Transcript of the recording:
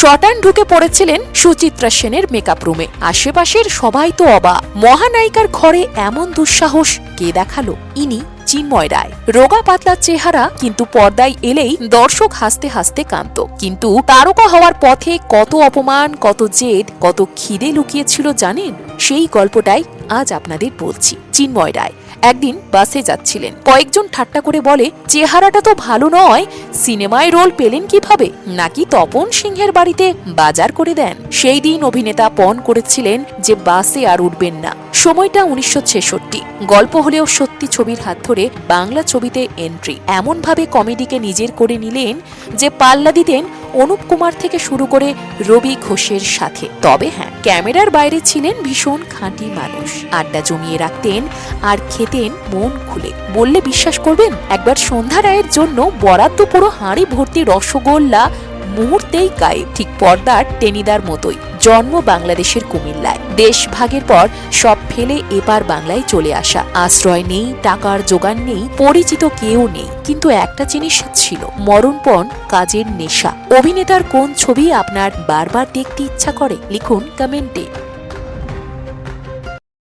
শটান ঢুকে পড়েছিলেন সুচিত্রা সেনের মেকআপ রুমে আশেপাশের সবাই তো অবাক। মহানায়িকার ঘরে এমন দুঃসাহস, কে দেখাল? ইনি চিন্ময় রায়। রোগা পাতলা চেহারা, কিন্তু পর্দায় এলেই দর্শক হাসতে হাসতে কাঁদত কিন্তু তারকা হওয়ার পথে কত অপমান, কত জেদ, কত খিদে লুকিয়েছিল জানেন? সেই গল্পটাই আজ আপনাদের বলছি। চিন্ময় রায় একদিন বাসে যাচ্ছিলেন। কয়েকজন ঠাট্টা করে বলে, চেহারাটা তো ভালো নয়, সিনেমায় রোল পেলেন কীভাবে? নাকি তপন সিংহের বাড়িতে বাজার করে দেন? সেই দিন অভিনেতা পণ করেছিলেন যে বাসে আর উঠবেন না। সময়টা উনিশশো ছেষট্টি। গল্প হলেও সত্যি ছবির হাত ধরে বাংলা ছবিতে এন্ট্রি এমনভাবে কমেডিকে নিজের করে নিলেন যে পাল্লা দিতেন অনুপ কুমার থেকে শুরু করে রবি ঘোষের সাথে। তবে হ্যাঁ ক্যামেরার বাইরে ছিলেন ভীষণ খাঁটি মানুষ। আড্ডা জমিয়ে রাখতেন, আর খেতেন মন খুলে। বললে বিশ্বাস করবেন, একবার সন্ধ্যা রায়ের জন্য বরাদ্দ পুরো হাঁড়ি ভর্তি রসগোল্লা মুহূর্তেই গায়ে ঠিক পর্দার টেনিদার মতোই। জন্ম বাংলাদেশের কুমিল্লায়। দেশ ভাগের পর সব ফেলে এপার বাংলায় চলে আসা। আশ্রয় নেই, টাকার জোগান নেই, পরিচিত কেউ নেই। কিন্তু একটা জিনিস ছিল, মরণপণ কাজের নেশা। অভিনেতার কোন ছবি আপনার বারবার দেখতে ইচ্ছা করে? লিখুন কমেন্টে।